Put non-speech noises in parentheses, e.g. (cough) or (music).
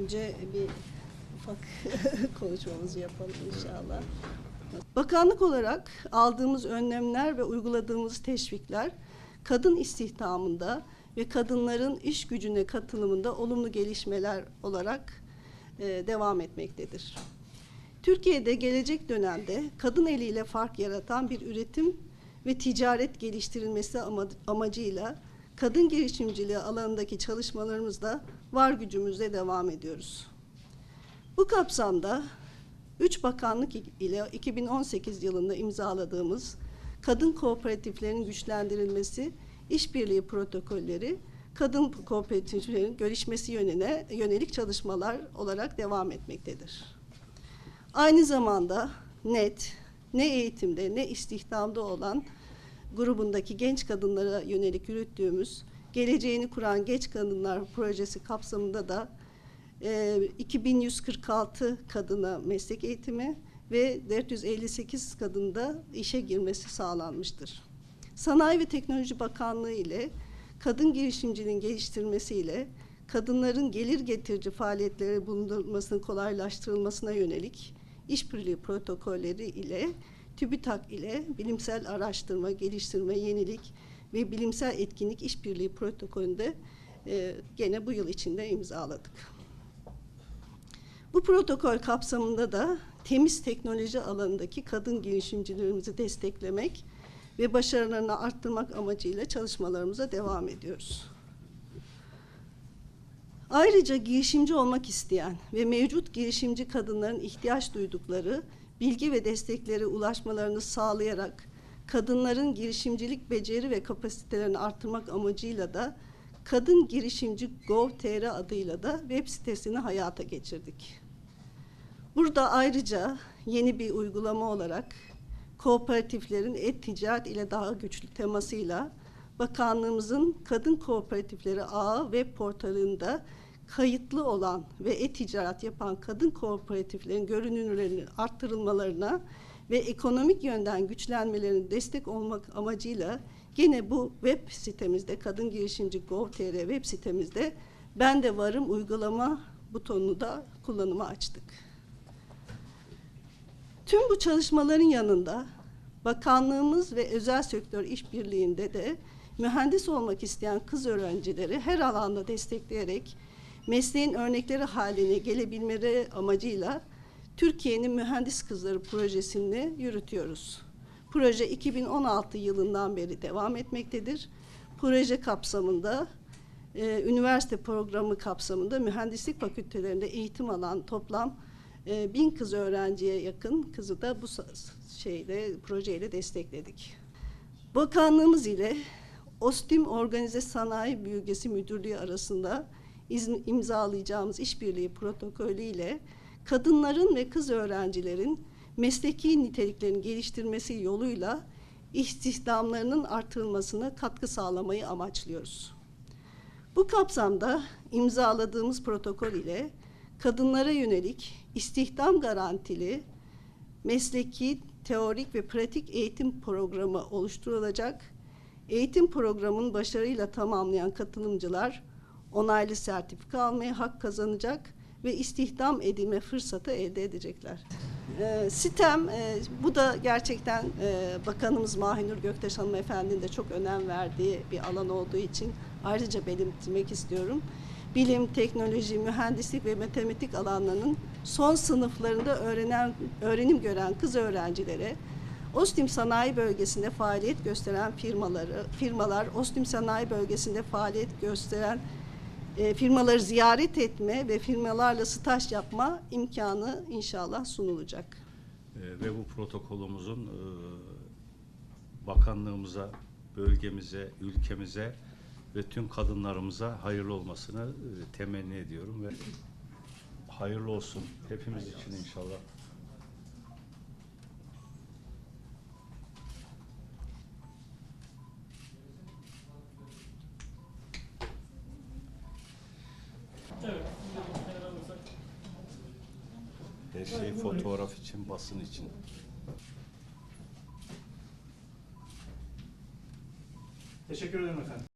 Önce bir ufak (laughs) konuşmamızı yapalım inşallah. Bakanlık olarak aldığımız önlemler ve uyguladığımız teşvikler kadın istihdamında ve kadınların iş gücüne katılımında olumlu gelişmeler olarak e, devam etmektedir. Türkiye'de gelecek dönemde kadın eliyle fark yaratan bir üretim ve ticaret geliştirilmesi ama- amacıyla kadın girişimciliği alanındaki çalışmalarımızda var gücümüzle devam ediyoruz. Bu kapsamda üç bakanlık ile 2018 yılında imzaladığımız kadın kooperatiflerin güçlendirilmesi, işbirliği protokolleri, kadın kooperatiflerin gelişmesi yönüne yönelik çalışmalar olarak devam etmektedir. Aynı zamanda net, ne eğitimde ne istihdamda olan grubundaki genç kadınlara yönelik yürüttüğümüz Geleceğini Kuran Genç Kadınlar Projesi kapsamında da e, 2146 kadına meslek eğitimi ve 458 kadında işe girmesi sağlanmıştır. Sanayi ve Teknoloji Bakanlığı ile kadın girişimciliğin geliştirmesiyle kadınların gelir getirici faaliyetleri bulundurmasının kolaylaştırılmasına yönelik işbirliği protokolleri ile TÜBİTAK ile bilimsel araştırma, geliştirme, yenilik ve bilimsel etkinlik işbirliği protokolünde e, gene bu yıl içinde imzaladık. Bu protokol kapsamında da temiz teknoloji alanındaki kadın girişimcilerimizi desteklemek ve başarılarını arttırmak amacıyla çalışmalarımıza devam ediyoruz. Ayrıca girişimci olmak isteyen ve mevcut girişimci kadınların ihtiyaç duydukları bilgi ve destekleri ulaşmalarını sağlayarak kadınların girişimcilik beceri ve kapasitelerini arttırmak amacıyla da Kadın Girişimci Gov.tr adıyla da web sitesini hayata geçirdik. Burada ayrıca yeni bir uygulama olarak kooperatiflerin et-ticaret ile daha güçlü temasıyla bakanlığımızın kadın kooperatifleri ağı web portalında kayıtlı olan ve e-ticaret yapan kadın kooperatiflerin görünürlerinin arttırılmalarına ve ekonomik yönden güçlenmelerine destek olmak amacıyla gene bu web sitemizde Kadın Girişimci Gov.tr web sitemizde Ben de Varım uygulama butonunu da kullanıma açtık. Tüm bu çalışmaların yanında bakanlığımız ve özel sektör işbirliğinde de mühendis olmak isteyen kız öğrencileri her alanda destekleyerek mesleğin örnekleri haline gelebilmeleri amacıyla Türkiye'nin Mühendis Kızları projesini yürütüyoruz. Proje 2016 yılından beri devam etmektedir. Proje kapsamında e, üniversite programı kapsamında mühendislik fakültelerinde eğitim alan toplam e, bin kız öğrenciye yakın kızı da bu şeyle projeyle destekledik. Bakanlığımız ile OSTİM Organize Sanayi Bölgesi Müdürlüğü arasında izn- imzalayacağımız işbirliği protokolü ile kadınların ve kız öğrencilerin mesleki niteliklerini geliştirmesi yoluyla istihdamlarının artırılmasına katkı sağlamayı amaçlıyoruz. Bu kapsamda imzaladığımız protokol ile kadınlara yönelik istihdam garantili mesleki, teorik ve pratik eğitim programı oluşturulacak. Eğitim programının başarıyla tamamlayan katılımcılar onaylı sertifika almaya hak kazanacak ve istihdam edilme fırsatı elde edecekler. Ee, sitem, e, bu da gerçekten e, Bakanımız Mahinur Göktaş Hanımefendi'nin de çok önem verdiği bir alan olduğu için ayrıca belirtmek istiyorum. Bilim, teknoloji, mühendislik ve matematik alanlarının son sınıflarında öğrenen, öğrenim gören kız öğrencilere Ostim Sanayi Bölgesi'nde faaliyet gösteren firmaları, firmalar, Ostim Sanayi Bölgesi'nde faaliyet gösteren e, firmaları ziyaret etme ve firmalarla staj yapma imkanı inşallah sunulacak. Ee, ve bu protokolümüzün e, bakanlığımıza, bölgemize, ülkemize ve tüm kadınlarımıza hayırlı olmasını e, temenni ediyorum ve hayırlı olsun hepimiz için inşallah. Her şey fotoğraf için, basın için. Teşekkür ederim efendim.